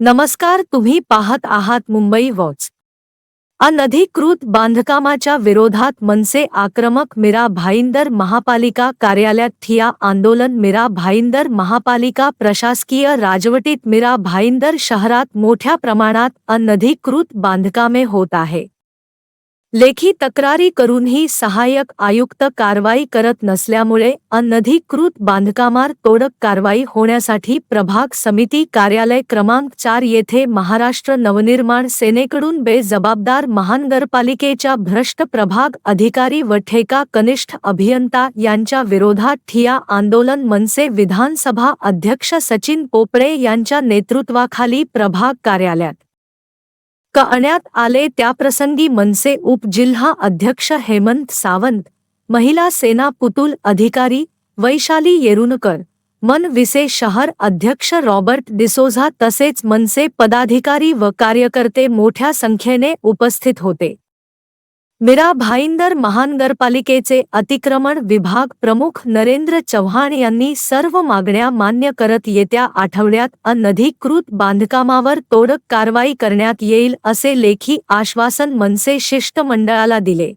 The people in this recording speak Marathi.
नमस्कार, तुम्ही पाहत आहात मुंबई वॉच. अनधिकृत बांधकामाच्या विरोधात मनसे आक्रमक मीरा भाईंदर महापालिका कार्यालयात ठिया आंदोलन. मीरा भाईंदर महापालिका प्रशासकीय राजवटीत मीरा भाईंदर शहरात मोठ्या प्रमाणात अनधिकृत बांधकामे होत आहे. लेखी तक्रारी करूनही सहाय्यक आयुक्त कारवाई करत नसल्यामुळे अनधिकृत बांधकामार तोडक कारवाई होण्यासाठी प्रभाग समिती कार्यालय क्रमांक चार येथे महाराष्ट्र नवनिर्माण सेनेकडून बेजबाबदार महानगरपालिकेच्या भ्रष्ट प्रभाग अधिकारी व ठेका कनिष्ठ अभियंता यांच्या विरोधात ठिया आंदोलन मनसे विधानसभा अध्यक्ष सचिन पोपळे यांच्या नेतृत्वाखाली प्रभाग कार्यालयात. कळण्यात आले त्याप्रसंगी मनसे उपजिल्हा अध्यक्ष हेमंत सावंत महिला सेना पुतुल अधिकारी वैशाली येरुनकर मन विसे शहर अध्यक्ष रॉबर्ट डिसोझा तसेच मनसे पदाधिकारी व कार्यकर्ते मोठ्या संख्येने उपस्थित होते. मीरा भाईंदर महानगरपालिकेचे अतिक्रमण विभाग प्रमुख नरेंद्र चव्हाण यांनी सर्व मागण्या मान्य करत येत्या आठवड्यात अनधिकृत बांधकामावर तोडक कारवाई करण्यात येईल असे लेखी आश्वासन मनसे शिष्टमंडळाला दिले.